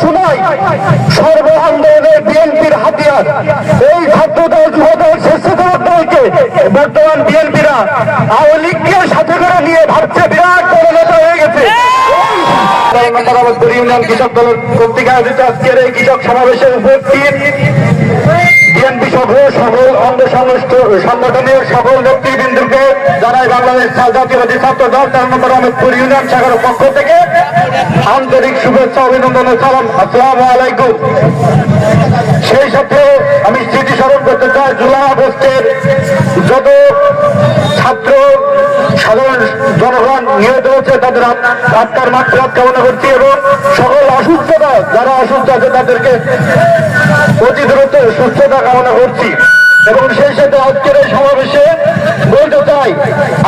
শোনাই সর্ব আন্দোলনের বিএনপির কৃষক দলের কর্তৃক আয়োজিত আজকের এই কৃষক সমাবেশের উপস্থিত বিএনপি সহ সকল অঙ্গ সংশ্লিষ্ট সংগঠনের সকল নেতৃবৃন্দকে জানাই বাংলাদেশ জাতীয়বাদী ছাত্র দল নম্বর আহমেদপুর ইউনিয়ন শাখার পক্ষ থেকে আন্তরিক শুভেচ্ছা, অভিনন্দন সালাম। আসসালামু আলাইকুম। সেই সাথে আমি স্মৃতি স্মরণ করতে চাই, জুলাই আগস্টের যত ছাত্র সাধারণ জনগণ নিহত হচ্ছে তাদের আত্মার মাত্রা কামনা করছি এবং সকল অসুস্থতা যারা অসুস্থ আছে, তাদেরকে অতি দ্রুত সুস্থতা কামনা করছি। এবং সেই সাথে আজকের এই সমাবেশে বলতে চাই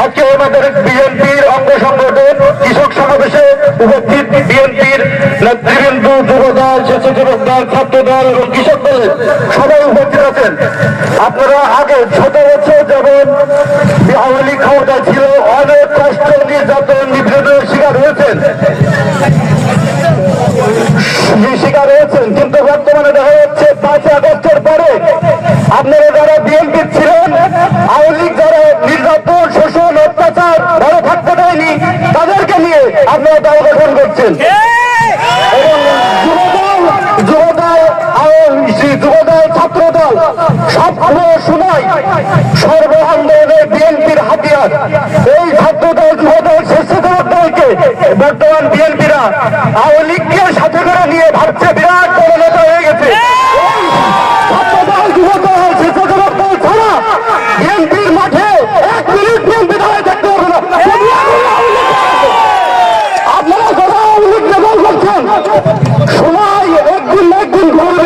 আজকে আমাদের বিএনপির অঙ্গ সংগঠন কৃষক সমাবেশে উপস্থিত বিএনপির নেতৃবৃন্দ, যুবদল, স্বেচ্ছাসেবক দল ছাত্র দল এবং কৃষক দলের সবাই উপস্থিত আছেন। আপনারা আগে ছোট বছর যেমন আওয়ামী লীগ ক্ষমতা ছিল, অনেক কষ্ট নির্যাতন নিপীড়নের শিকার হয়েছেন। শিকার হয়েছেন, কিন্তু বর্তমানে দেখা যাচ্ছে পাঁচই আগস্টের পরে আপনারা করছেন যুবদল যুবদল ছাত্রদল সবগুলো শোনাই সর্ব বিএনপির হাতিয়ার। এই ছাত্রদল, যুবদল, স্বেচ্ছাসেবক দলকে বর্তমান বিএনপিরা আওয়ামী লীগকে সাথে করে নিয়ে ভাবছে বিরাট বড় নেতা হয়ে গেছে এই ছাত্রদল যুবদল স্বেচ্ছাসেবক দল ছাড়া বিএনপির মাঠে এক মিনিট বিএনপি দাঁড়িয়ে থাকতে হবে না যদি এখন আওয়ামী লীগ থাকে, আপনারা যারা আওয়ামী লীগ নেতাল করছেন সময় একদিন না একদিন ঘুরবে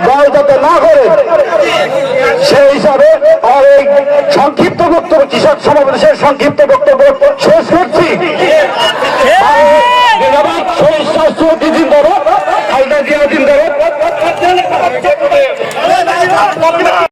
দল যাতে না করে সেই হিসাবে আর এই সংক্ষিপ্ত বক্তব্য কৃষক সমাবেশের সংক্ষিপ্ত বক্তব্য